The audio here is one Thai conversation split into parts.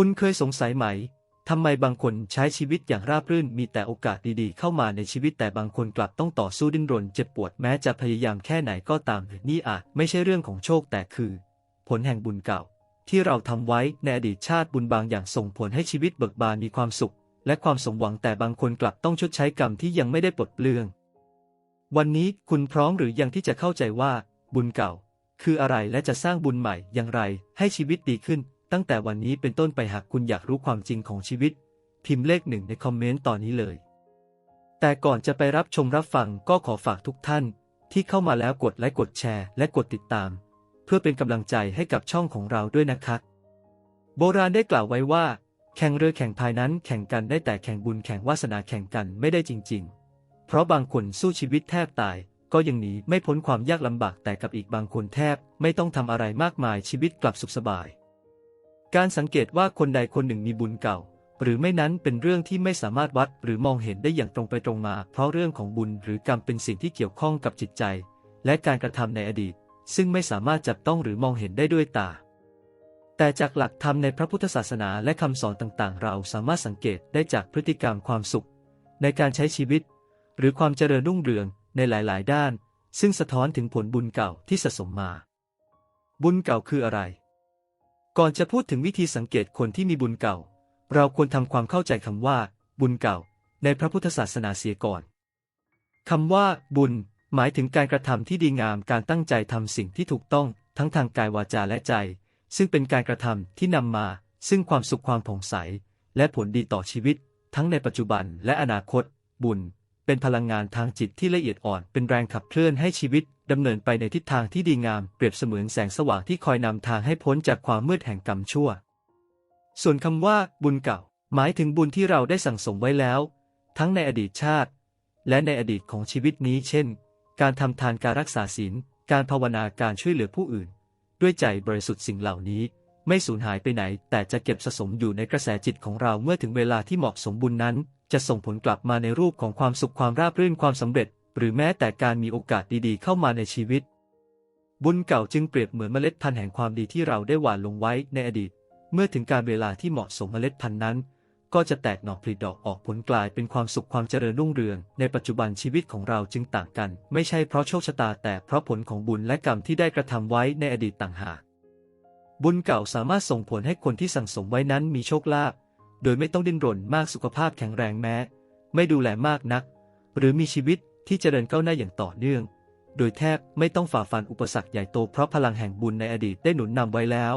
คุณเคยสงสัยไหม ทำไมบางคนใช้ชีวิตอย่างราบรื่นมีแต่โอกาสดีๆ เข้ามาในชีวิตแต่บางคนกลับต้องต่อสู้ดิ้นรนเจ็บปวดแม้จะพยายามแค่ไหนก็ตามนี่อาจไม่ใช่เรื่องของโชคแต่คือ ผลแห่งบุญเก่า ที่เราทำไว้ในอดีตชาติบุญบางอย่างส่งผลให้ชีวิตเบิกบานมีความสุข และความสมหวังแต่บางคนกลับต้องชดใช้กรรมที่ยังไม่ได้ปลดเปลื้อง วันนี้คุณพร้อมหรือยังที่จะเข้าใจว่า บุญเก่า คืออะไรและจะสร้างบุญใหม่อย่างไร ให้ชีวิตดีขึ้น ตั้งแต่วันนี้เป็นต้นไปหากคุณอยากรู้ความจริงของชีวิต พิมพ์เลขหนึ่งในคอมเมนต์ตอนนี้เลย แต่ก่อนจะไปรับชมรับฟังก็ขอฝากทุกท่าน ที่เข้ามาแล้วกดไลค์กดแชร์ และกดติดตาม เพื่อเป็นกำลังใจให้กับช่องของเราด้วยนะครับโบราณได้กล่าวไว้ว่า แข่งเรือแข่งพายนั้นแข่งกันได้แต่แข่งบุญแข่งวาสนาแข่งกันไม่ได้จริง ๆ เพราะบางคนสู้ชีวิตแทบตายก็ยังหนีไม่พ้นความยากลำบากแต่กับอีกบางคนแทบ ไม่ต้องทำอะไรมากมายชีวิตกลับสุขสบาย การสังเกตว่าคนใดคนหนึ่งมีบุญเก่า หรือไม่นั้นเป็นเรื่องที่ไม่สามารถวัดหรือมองเห็นได้อย่างตรงไปตรงมา เพราะเรื่องของบุญหรือกรรมเป็นสิ่งที่เกี่ยวข้องกับจิตใจ และการกระทำในอดีต ซึ่งไม่สามารถจับต้องหรือมองเห็นได้ด้วยตา แต่จากหลักธรรมในพระพุทธศาสนาและคำสอนต่างๆ เราสามารถสังเกตได้จากพฤติกรรมความสุข ในการใช้ชีวิต หรือความเจริญรุ่งเรืองในหลาย ๆ ด้าน ซึ่งสะท้อนถึงผลบุญเก่าที่สะสมมา บุญเก่าคืออะไร ก่อนจะพูดถึงวิธีสังเกตคนที่มีบุญเก่า เราควรทำความเข้าใจคำว่า บุญเก่า ในพระพุทธศาสนาเสียก่อนคำว่า บุญ หมายถึงการกระทำที่ดีงามการตั้งใจทำสิ่งที่ถูกต้องทั้งทางกายวาจาและใจ ซึ่งเป็นการกระทำที่นำมา ซึ่งความสุขความผ่องใส และผลดีต่อชีวิต ทั้งในปัจจุบันและอนาคต บุญ เป็นพลังงานทางจิตที่ละเอียดอ่อนเป็นแรงขับเคลื่อนให้ชีวิต ดำเนินไปในทิศทางที่ดีงามเปรียบเสมือนแสงสว่างที่คอยนำทางให้พ้นจากความมืดแห่งกรรมชั่ว ส่วนคำว่าบุญเก่า หมายถึงบุญที่เราได้สั่งสมไว้แล้ว ทั้งในอดีตชาติ และในอดีตของชีวิตนี้ เช่น การทำทานการรักษาศีล การภาวนาการช่วยเหลือผู้อื่น ด้วยใจบริสุทธิ์สิ่งเหล่านี้ ไม่สูญหายไปไหน แต่จะเก็บสะสมอยู่ในกระแสจิตของเราเมื่อถึงเวลาที่เหมาะสมบุญนั้น จะส่งผลกลับมาในรูปของความสุขความราบรื่นความสำเร็จ หรือแม้แต่การมีโอกาสดีๆ เข้ามาในชีวิต บุญเก่าจึงเปรียบเหมือนเมล็ดพันธุ์แห่งความดีที่เราได้หว่านลงไว้ในอดีต เมื่อถึงการเวลาที่เหมาะสมเมล็ดพันธุ์นั้น ก็จะแตกหน่อผลิดอกออกผลกลายเป็นความสุขความเจริญรุ่งเรือง ในปัจจุบันชีวิตของเราจึงต่างกัน ไม่ใช่เพราะโชคชะตาแต่เพราะผลของบุญและกรรมที่ได้กระทำไว้ในอดีตต่างหาก บุญเก่าสามารถส่งผลให้คนที่สั่งสมไว้นั้นมีโชคลาภโดยไม่ต้องดิ้นรนมากสุขภาพแข็งแรงแม้ ไม่ดูแลมากนัก หรือมีชีวิต ที่เจริญก้าวหน้าอย่างต่อเนื่อง โดยแทบไม่ต้องฝ่าฟันอุปสรรคใหญ่โตเพราะพลังแห่งบุญในอดีตได้หนุนนำไว้แล้ว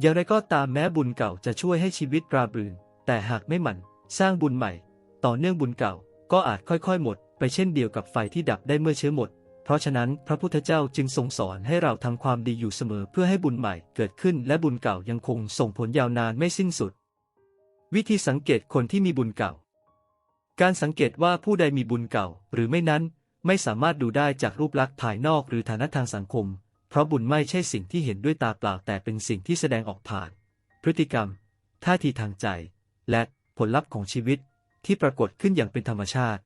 อย่างไรก็ตามแม้บุญเก่าจะช่วยให้ชีวิตราบรื่น แต่หากไม่หมั่นสร้างบุญใหม่ ต่อเนื่องบุญเก่า ก็อาจค่อยๆ หมด ไปเช่นเดียวกับไฟที่ดับได้เมื่อเชื้อหมด เพราะฉะนั้นพระพุทธเจ้าจึงทรงสอนให้เราทำความดีอยู่เสมอเพื่อให้บุญใหม่เกิดขึ้นและบุญเก่ายังคงส่งผลยาวนานไม่สิ้นสุด วิธีสังเกตคนที่มีบุญเก่า การสังเกตว่าผู้ใดมีบุญเก่าหรือไม่นั้น ไม่สามารถดูได้จากรูปลักษณ์ภายนอกหรือฐานะทางสังคม เพราะบุญไม่ใช่สิ่งที่เห็นด้วยตาเปล่าแต่เป็นสิ่งที่แสดงออกผ่าน พฤติกรรม ท่าทีทางใจ และผลลัพธ์ของชีวิตที่ปรากฏขึ้นอย่างเป็นธรรมชาติ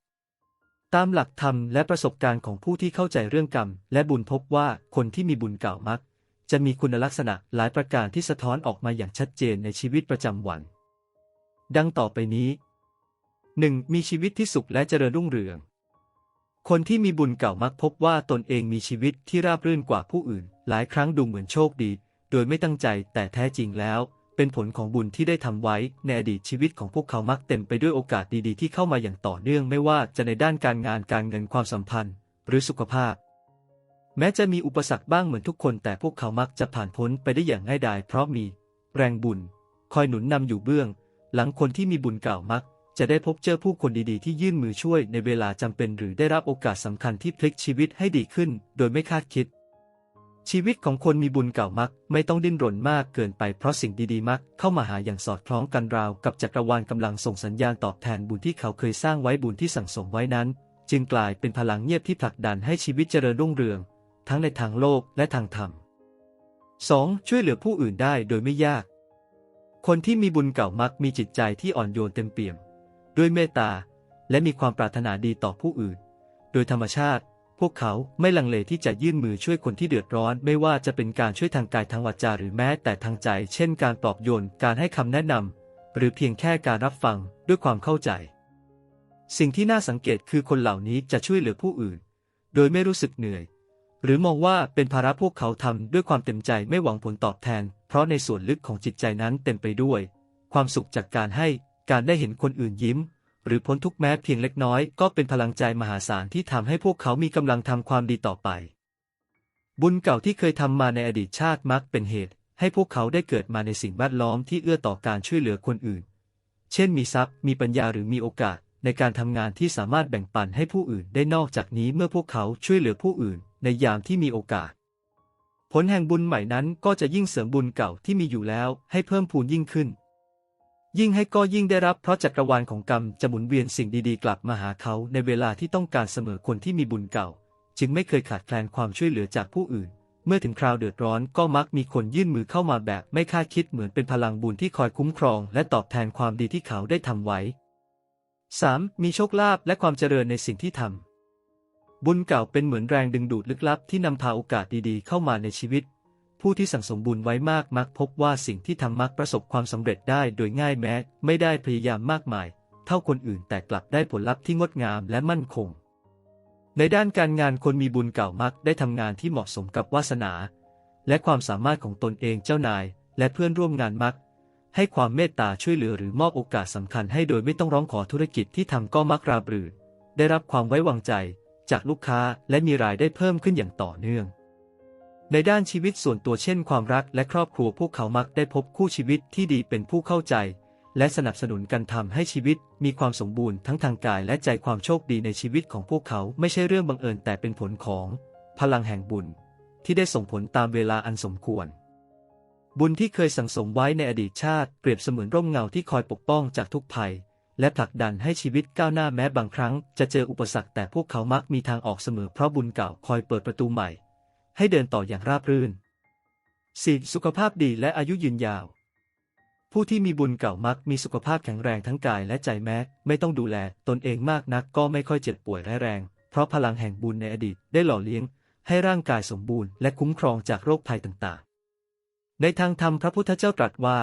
ตามหลักธรรมและประสบการณ์ของผู้ที่เข้าใจเรื่องกรรม และบุญพบว่าคนที่มีบุญเก่ามัก จะมีคุณลักษณะหลายประการที่สะท้อนออกมาอย่างชัดเจนในชีวิตประจำวัน ดังต่อไปนี้ 1. มีชีวิตที่สุขและเจริญรุ่งเรือง คนที่มีบุญเก่ามักพบว่าตนเองมีชีวิตที่ราบรื่นกว่าผู้อื่น หลายครั้งดูเหมือนโชคดี โดยไม่ตั้งใจแต่แท้จริงแล้ว เป็นผลของบุญที่ได้ทำไว้ในอดีตชีวิตของพวกเขามักเต็มไปด้วยโอกาสดีๆ ที่เข้ามาอย่างต่อเนื่องไม่ว่าจะในด้านการงานการเงินความสัมพันธ์ หรือสุขภาพ แม้จะมีอุปสรรคบ้างเหมือนทุกคนแต่พวกเขามักจะผ่านพ้นไปได้อย่างง่ายดายเพราะมี แรงบุญ คอยหนุนนำอยู่เบื้อง หลังคนที่มีบุญเก่ามัก จะได้พบเจอผู้คนดีๆ ที่ยื่นมือช่วยในเวลาจำเป็นหรือได้รับโอกาสสำคัญที่พลิกชีวิตให้ดีขึ้น โดยไม่คาดคิด ชีวิตของคนมีบุญเก่ามัก ไม่ต้องดิ้นรนมากเกินไปเพราะสิ่งดีๆ มัก เข้ามาหาอย่างสอดคล้องกันราวกับจักรวาลกำลังส่งสัญญาณตอบแทนบุญที่เขาเคยสร้างไว้บุญที่สั่งสมไว้นั้น จึงกลายเป็นพลังเงียบที่ผลักดันให้ชีวิตเจริญรุ่งเรือง ทั้งในทางโลกและทางธรรม 2. ช่วยเหลือผู้อื่นได้โดยไม่ยาก คนที่มีบุญเก่ามักมีจิตใจที่อ่อนโยนเต็มเปี่ยม ด้วยเมตตา และมีความปรารถนาดีต่อผู้อื่น โดยธรรมชาติ พวกเขาไม่ลังเลที่จะยื่นมือช่วยคนที่เดือดร้อน ไม่ว่าจะเป็นการช่วยทางกายทางวาจาหรือแม้แต่ทางใจ เช่น การปลอบโยนการให้คำแนะนำหรือเพียงแค่การรับฟังด้วยความเข้าใจ สิ่งที่น่าสังเกตคือคนเหล่านี้จะช่วยเหลือผู้อื่น โดยไม่รู้สึกเหนื่อย หรือมองว่าเป็นภาระพวกเขาทำด้วยความเต็มใจไม่หวังผลตอบแทน เพราะในส่วนลึกของจิตใจนั้นเต็มไปด้วย ความสุขจากการให้ การได้เห็นคนอื่นยิ้ม หรือพ้นทุกแม้เพียงเล็กน้อย ก็เป็นพลังใจมหาศาลที่ทำให้พวกเขามีกำลังทำความดีต่อไป บุญเก่าที่เคยทำมาในอดีตชาติมักเป็นเหตุ ให้พวกเขาได้เกิดมาในสิ่งแวดล้อมที่เอื้อต่อการช่วยเหลือคนอื่น เช่นมีทรัพย์ มีปัญญาหรือมีโอกาสในการทำงานที่สามารถแบ่งปันให้ผู้อื่นได้นอกจากนี้เมื่อพวกเขาช่วยเหลือผู้อื่น ในยามที่มีโอกาส ผลแห่งบุญใหม่นั้นก็จะยิ่งเสริมบุญเก่าที่มีอยู่แล้วให้เพิ่มพูนยิ่งขึ้น ยิ่งให้ก็ยิ่งได้รับเพราะจักรวาลของกรรมจะหมุนเวียนสิ่งดีๆ กลับมาหาเขาในเวลาที่ต้องการเสมอคนที่มีบุญเก่า จึงไม่เคยขาดแคลนความช่วยเหลือจากผู้อื่น เมื่อถึงคราวเดือดร้อนก็มักมีคนยื่นมือเข้ามาแบบไม่คาดคิดเหมือนเป็นพลังบุญที่คอยคุ้มครอง และตอบแทนความดีที่เขาได้ทำไว้ 3. มีโชคลาภและความเจริญในสิ่งที่ทำบุญเก่าเป็นเหมือนแรงดึงดูดลึกลับที่นำพาโอกาสดีๆ เข้ามาในชีวิต ผู้ที่สั่งสมบุญไว้มากมักพบว่าสิ่งที่ทำมักประสบความสำเร็จได้โดยง่ายแม้ ไม่ได้พยายามมากมาย เท่าคนอื่นแต่กลับได้ผลลัพธ์ที่งดงามและมั่นคง ในด้านการงานคนมีบุญเก่ามักได้ทำงานที่เหมาะสมกับวาสนา และความสามารถของตนเองเจ้านาย และเพื่อนร่วมงานมัก ให้ความเมตตาช่วยเหลือหรือมอบโอกาสสำคัญให้โดยไม่ต้องร้องขอธุรกิจที่ทำก็มักราบรื่นได้รับความไว้วางใจ จากลูกค้าและมีรายได้เพิ่มขึ้นอย่างต่อเนื่อง ในด้านชีวิตส่วนตัวเช่นความรักและครอบครัวพวกเขามักได้พบคู่ชีวิตที่ดีเป็นผู้เข้าใจ และสนับสนุนกันทำให้ชีวิตมีความสมบูรณ์ทั้งทางกายและใจความโชคดีในชีวิตของพวกเขาไม่ใช่เรื่องบังเอิญแต่เป็นผลของ พลังแห่งบุญ ที่ได้ส่งผลตามเวลาอันสมควร บุญที่เคยสั่งสมไว้ในอดีตชาติเปรียบเสมือนร่มเงาที่คอยปกป้องจากทุกภัย และผลักดันให้ชีวิตก้าวหน้าแม้บางครั้ง จะเจออุปสรรคแต่พวกเขามักมีทางออกเสมอเพราะบุญเก่าคอยเปิดประตูใหม่ ให้เดินต่ออย่างราบรื่น 4. สุขภาพดีและอายุยืนยาว ผู้ที่มีบุญเก่ามักมีสุขภาพแข็งแรงทั้งกายและใจแม้ ไม่ต้องดูแลตนเองมากนักก็ไม่ค่อยเจ็บป่วยร้ายแรง เพราะพลังแห่งบุญในอดีตได้หล่อเลี้ยง ให้ร่างกายสมบูรณ์และคุ้มครองจากโรคภัยต่างๆ ในทางธรรมพระพุทธเจ้าตรัสว่า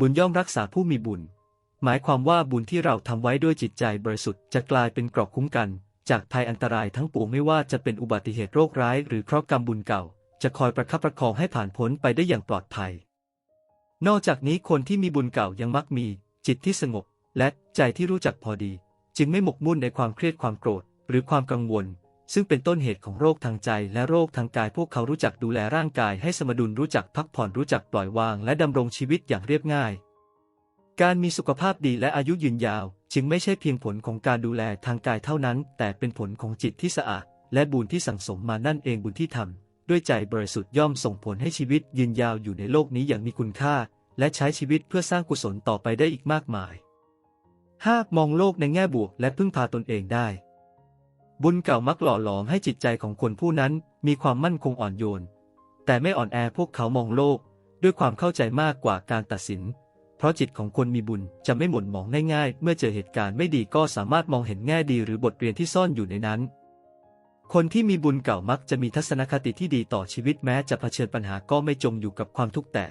บุญย่อมรักษาผู้มีบุญ หมายความว่าบุญที่เราทำไว้ด้วยจิตใจบริสุทธิ์จะกลายเป็นเกราะคุ้มกัน จากภัยอันตรายทั้งปวงไม่ว่าจะเป็นอุบัติเหตุโรคร้าย หรือเคราะห์กรรมบุญเก่า จะคอยประคับประคองให้ผ่านพ้นไปได้อย่างปลอดภัย นอกจากนี้คนที่มีบุญเก่ายังมักมี จิตที่สงบ และใจที่รู้จักพอดี จึงไม่หมกมุ่นในความเครียดความโกรธ หรือความกังวล ซึ่งเป็นต้นเหตุของโรคทางใจและโรคทางกายพวกเขารู้จักดูแลร่างกายให้สมดุลรู้จักพักผ่อนรู้จักปล่อยวาง และดำรงชีวิตอย่างเรียบง่าย การมีสุขภาพดีและอายุยืนยาว จึงไม่ใช่เพียงผลของการดูแลทางกายเท่านั้น แต่เป็นผลของจิตที่สะอาด และบุญที่สั่งสมมานั่นเองบุญที่ทำด้วยใจบริสุทธิ์ย่อมส่งผลให้ชีวิตยืนยาวอยู่ในโลกนี้อย่างมีคุณค่า และใช้ชีวิตเพื่อสร้างกุศลต่อไปได้อีกมากมาย 5. มองโลกในแง่บวกและพึ่งพาตนเองได้ บุญเก่ามักหล่อหลอมให้จิตใจของคนผู้นั้นมีความมั่นคงอ่อนโยน แต่ไม่อ่อนแอพวกเขามองโลก ด้วยความเข้าใจมากกว่าการตัดสิน เพราะจิตของคนมีบุญจะไม่หม่นหมองง่ายๆ เมื่อเจอเหตุการณ์ไม่ดีก็สามารถมองเห็นแง่ดีหรือบทเรียนที่ซ่อนอยู่ในนั้น คนที่มีบุญเก่ามักจะมีทัศนคติที่ดีต่อชีวิตแม้จะเผชิญปัญหาก็ไม่จมอยู่กับความทุกข์แต่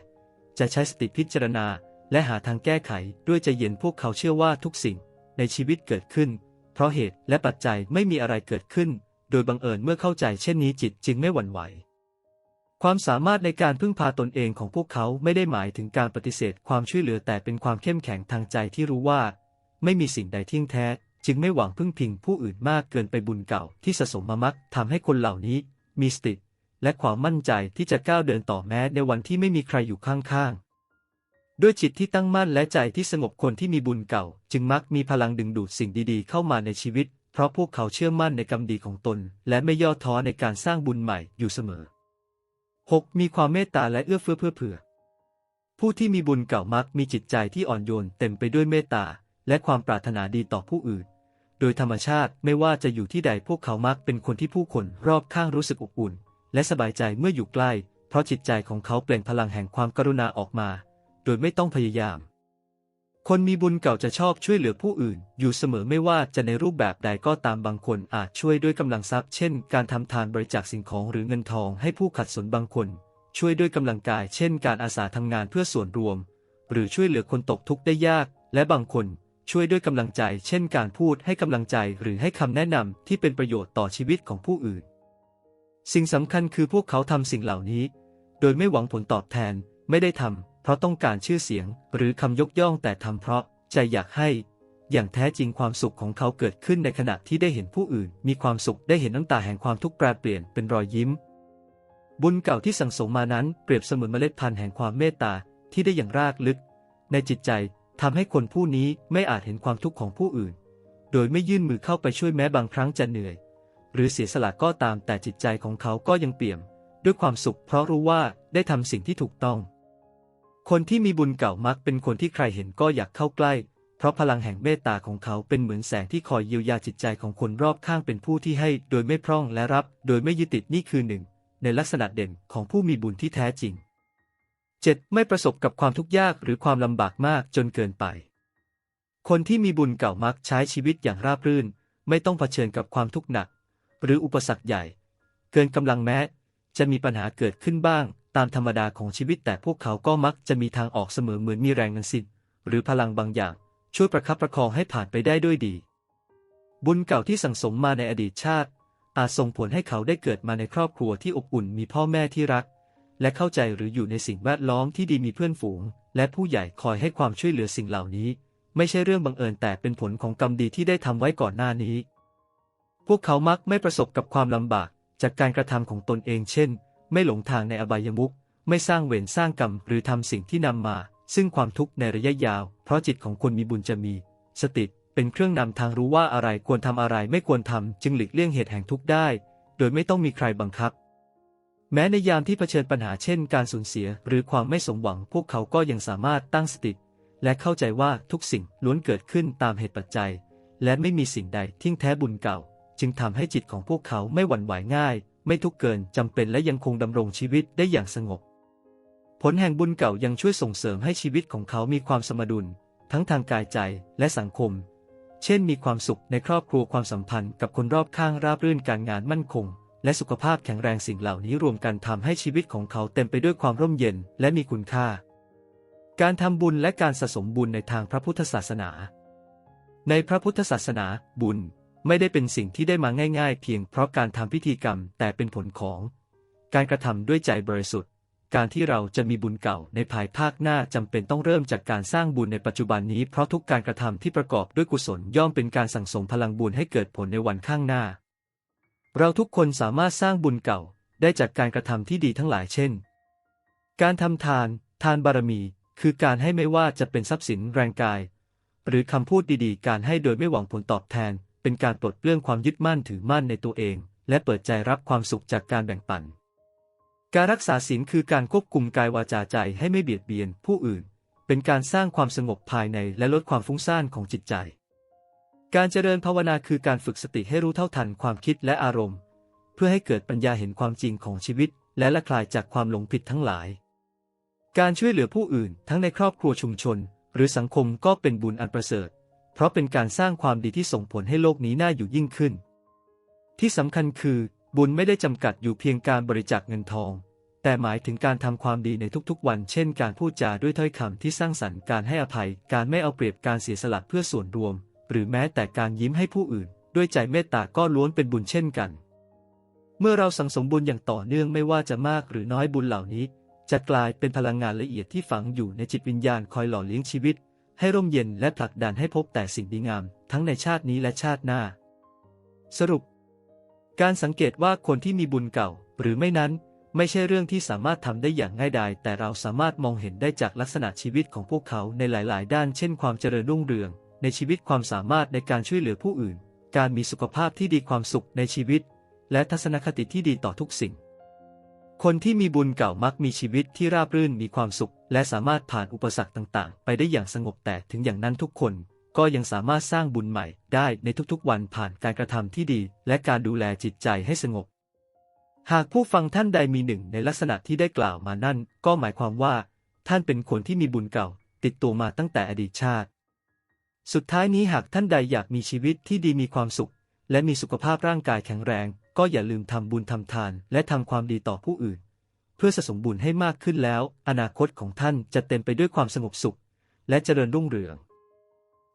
จะใช้สติพิจารณา และหาทางแก้ไขด้วยใจเย็นพวกเขาเชื่อว่าทุกสิ่งในชีวิตเกิดขึ้น เพราะเหตุและปัจจัยไม่มีอะไรเกิดขึ้น โดยบังเอิญเมื่อเข้าใจเช่นนี้จิตจึงไม่หวั่นไหว ความสามารถในการพึ่งพาตนเองของพวกเขาไม่ได้หมายถึงการปฏิเสธความช่วยเหลือแต่เป็นความเข้มแข็งทางใจที่รู้ว่า ไม่มีสิ่งใดเที่ยงแท้ จึงไม่หวังพึ่งพิงผู้อื่นมากเกินไปบุญเก่าที่สะสมมามักทำให้คนเหล่านี้ มีสติและความมั่นใจที่จะก้าวเดินต่อแม้ในวันที่ไม่มีใครอยู่ข้างๆ ด้วยจิตที่ตั้งมั่นและใจที่สงบคนที่มีบุญเก่า จึงมักมีพลังดึงดูดสิ่งดีๆ เข้ามาในชีวิต เพราะพวกเขาเชื่อมั่นในกรรมดีของตน และไม่ย่อท้อในการสร้างบุญใหม่อยู่เสมอ 6. มีความเมตตาและเอื้อเฟื้อเพื่อเผื่อ ผู้ที่มีบุญเก่ามักมีจิตใจที่อ่อนโยนเต็มไปด้วยเมตตาและความปรารถนาดีต่อผู้อื่น โดยธรรมชาติไม่ว่าจะอยู่ที่ใดพวกเขามักเป็นคนที่ผู้คนรอบข้างรู้สึกอบอุ่น และสบายใจเมื่ออยู่ใกล้ เพราะจิตใจของเขาเปล่งพลังแห่งความกรุณาออกมา โดยไม่ต้องพยายาม คนมีบุญเก่าจะชอบช่วยเหลือผู้อื่น อยู่เสมอไม่ว่าจะในรูปแบบใดก็ตามบางคนอาจช่วยด้วยกำลังทรัพย์ เช่น การทำทานบริจาคสิ่งของหรือเงินทองให้ผู้ขัดสนบางคน ช่วยด้วยกำลังกาย เช่น การอาสาทำงานเพื่อส่วนรวม หรือช่วยเหลือคนตกทุกข์ได้ยาก และบางคน ช่วยด้วยกำลังใจ เช่น การพูดให้กำลังใจหรือให้คำแนะนำที่เป็นประโยชน์ต่อชีวิตของผู้อื่น สิ่งสำคัญคือพวกเขาทำสิ่งเหล่านี้ โดยไม่หวังผลตอบแทนไม่ได้ทำ เพราะต้องการชื่อเสียงหรือคำยกย่องแต่ทำเพราะใจอยากให้ อย่างแท้จริงความสุขของเขาเกิดขึ้นในขณะที่ได้เห็นผู้อื่น มีความสุขได้เห็นน้ำตาแห่งความทุกข์แปรเปลี่ยนเป็นรอยยิ้ม บุญเก่าที่สั่งสมมานั้นเปรียบเสมือนเมล็ดพันธุ์แห่งความเมตตาที่ได้อย่างรากลึก ในจิตใจทำให้คนผู้นี้ไม่อาจเห็นความทุกข์ของผู้อื่น โดยไม่ยื่นมือเข้าไปช่วยแม้บางครั้งจะเหนื่อย หรือเสียสละก็ตามแต่จิตใจของเขาก็ยังเปี่ยม ด้วยความสุขเพราะรู้ว่าได้ทำสิ่งที่ถูกต้อง คนที่มีบุญเก่ามักเป็นคนที่ใครเห็นก็อยากเข้าใกล้ เพราะพลังแห่งเมตตาของเขาเป็นเหมือนแสงที่คอยเยียวยาจิตใจของคนรอบข้างเป็นผู้ที่ให้ โดยไม่พร่องและรับ โดยไม่ยึดติดนี่คือหนึ่ง ในลักษณะเด่นของผู้มีบุญที่แท้จริง 7. ไม่ประสบกับความทุกข์ยากหรือความลำบากมากจนเกินไป คนที่มีบุญเก่ามักใช้ชีวิตอย่างราบรื่น ไม่ต้องเผชิญกับความทุกข์หนัก หรืออุปสรรคใหญ่ เกินกำลังแม้ จะมีปัญหาเกิดขึ้นบ้าง ตามธรรมดาของชีวิตแต่พวกเขาก็มักจะมีทางออกเสมอเหมือนมีแรงนันสินหรือพลังบางอย่าง ช่วยประคับประคองให้ผ่านไปได้ด้วยดี บุญเก่าที่สั่งสมมาในอดีตชาติ อาจส่งผลให้เขาได้เกิดมาในครอบครัวที่อบอุ่นมีพ่อแม่ที่รัก และเข้าใจหรืออยู่ในสิ่งแวดล้อมที่ดีมีเพื่อนฝูง และผู้ใหญ่คอยให้ความช่วยเหลือสิ่งเหล่านี้ ไม่ใช่เรื่องบังเอิญแต่เป็นผลของกรรมดีที่ได้ทำไว้ก่อนหน้านี้ พวกเขามักไม่ประสบกับความลำบากจากการกระทำของตนเองเช่น ไม่หลงทางในอบายมุขไม่สร้างเวรสร้างกรรมหรือทำสิ่งที่นำมา ซึ่งความทุกข์ในระยะยาว เพราะจิตของคนมีบุญจะมี สติเป็นเครื่องนำทางรู้ว่าอะไรควรทำอะไรไม่ควรทำจึงหลีกเลี่ยงเหตุแห่งทุกข์ได้ โดยไม่ต้องมีใครบังคับ แม้ในยามที่เผชิญปัญหาเช่น การสูญเสียหรือความไม่สมหวัง พวกเขาก็ยังสามารถตั้งสติ และเข้าใจว่าทุกสิ่งล้วนเกิดขึ้นตามเหตุปัจจัย และไม่มีสิ่งใดทิ้งแท้บุญเก่า จึงทำให้จิตของพวกเขาไม่หวั่นไหวง่าย ไม่ทุกข์เกินจำเป็นและยังคงดำรงชีวิตได้อย่างสงบ ผลแห่งบุญเก่ายังช่วยส่งเสริมให้ชีวิตของเขามีความสมดุล ทั้งทางกายใจและสังคม เช่นมีความสุขในครอบครัวความสัมพันธ์กับคนรอบข้างราบรื่นการงานมั่นคง และสุขภาพแข็งแรงสิ่งเหล่านี้รวมกันทำให้ชีวิตของเขาเต็มไปด้วยความร่มเย็นและมีคุณค่า การทำบุญและการสะสมบุญในทางพระพุทธศาสนา ในพระพุทธศาสนาบุญ ไม่ได้เป็นสิ่งที่ได้มาง่าย ๆ เพียงเพราะการทำพิธีกรรมแต่เป็นผลของ การกระทำด้วยใจบริสุทธิ์ การที่เราจะมีบุญเก่าในภายภาคหน้าจำเป็นต้องเริ่มจากการสร้างบุญในปัจจุบันนี้เพราะทุกการกระทำที่ประกอบด้วยกุศลย่อมเป็นการสั่งสมพลังบุญให้เกิดผลในวันข้างหน้า เราทุกคนสามารถสร้างบุญเก่าได้จากการกระทำที่ดีทั้งหลายเช่น การทำทาน ทานบารมี คือการให้ไม่ว่าจะเป็นทรัพย์สินแรงกาย หรือคำพูดดีๆ การให้โดยไม่หวังผลตอบแทน เป็นการปลดเปลื้องความยึดมั่นถือมั่นในตัวเอง และเปิดใจรับความสุขจากการแบ่งปัน การรักษาศีลคือการควบคุมกายวาจาใจให้ไม่เบียดเบียนผู้อื่น เป็นการสร้างความสงบภายในและลดความฟุ้งซ่านของจิตใจ การเจริญภาวนาคือการฝึกสติให้รู้เท่าทันความคิดและอารมณ์ เพื่อให้เกิดปัญญาเห็นความจริงของชีวิต และละคลายจากความหลงผิดทั้งหลาย การช่วยเหลือผู้อื่นทั้งในครอบครัวชุมชน หรือสังคมก็เป็นบุญอันประเสริฐ เพราะเป็นการสร้างความดีที่ส่งผลให้โลกนี้น่าอยู่ยิ่งขึ้น ที่สำคัญคือ บุญไม่ได้จำกัดอยู่เพียงการบริจาคเงินทอง แต่หมายถึงการทำความดีในทุกๆ วัน เช่น การพูดจาด้วยถ้อยคำที่สร้างสรรค์การให้อภัย การไม่เอาเปรียบการเสียสละเพื่อส่วนรวม หรือแม้แต่การยิ้มให้ผู้อื่น ด้วยใจเมตตาก็ล้วนเป็นบุญเช่นกัน เมื่อเราสังสมบุญอย่างต่อเนื่องไม่ว่าจะมากหรือน้อยบุญเหล่านี้จะกลายเป็นพลังงานละเอียดที่ฝังอยู่ในจิตวิญญาณคอยหล่อเลี้ยงชีวิต ให้ร่มเย็นและผลักดันให้พบแต่สิ่งดีงาม ทั้งในชาตินี้และชาติหน้า สรุป การสังเกตว่าคนที่มีบุญเก่า หรือไม่นั้น ไม่ใช่เรื่องที่สามารถทำได้อย่างง่ายดายแต่เราสามารถมองเห็นได้จากลักษณะชีวิตของพวกเขาในหลาย ๆ ด้าน เช่น ความเจริญรุ่งเรือง ในชีวิตความสามารถในการช่วยเหลือผู้อื่น การมีสุขภาพที่ดีความสุขในชีวิต และทัศนคติที่ดีต่อทุกสิ่ง คนที่มีบุญเก่ามักมีชีวิตที่ราบรื่นมีความสุข และสามารถผ่านอุปสรรคต่างๆ ไปได้อย่างสงบแต่ถึงอย่างนั้นทุกคน ก็ยังสามารถสร้างบุญใหม่ได้ในทุกๆวันผ่านการกระทำที่ดี และการดูแลจิตใจให้สงบ หากผู้ฟังท่านใดมีหนึ่งในลักษณะที่ได้กล่าวมานั่น ก็หมายความว่า ท่านเป็นคนที่มีบุญเก่า ติดตัวมาตั้งแต่อดีตชาติ สุดท้ายนี้หากท่านใดอยากมีชีวิตที่ดีมีความสุข และมีสุขภาพร่างกายแข็งแรง ก็อย่าลืมทำบุญทำทาน และทำความดีต่อผู้อื่น เพื่อสะสมบุญให้มากขึ้นแล้ว อนาคตของท่านจะเต็มไปด้วยความสงบสุข และเจริญรุ่งเรือง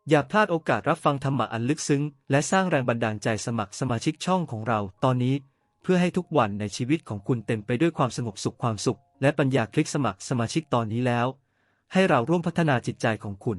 อย่าพลาดโอกาสรับฟังธรรมะอันลึกซึ้ง และสร้างแรงบันดาลใจสมัครสมาชิกช่องของเราตอนนี้ เพื่อให้ทุกวันในชีวิตของคุณเต็มไปด้วยความสงบสุขความสุข และปัญญาคลิกสมัครสมาชิกตอนนี้แล้ว ให้เราร่วมพัฒนาจิตใจของคุณ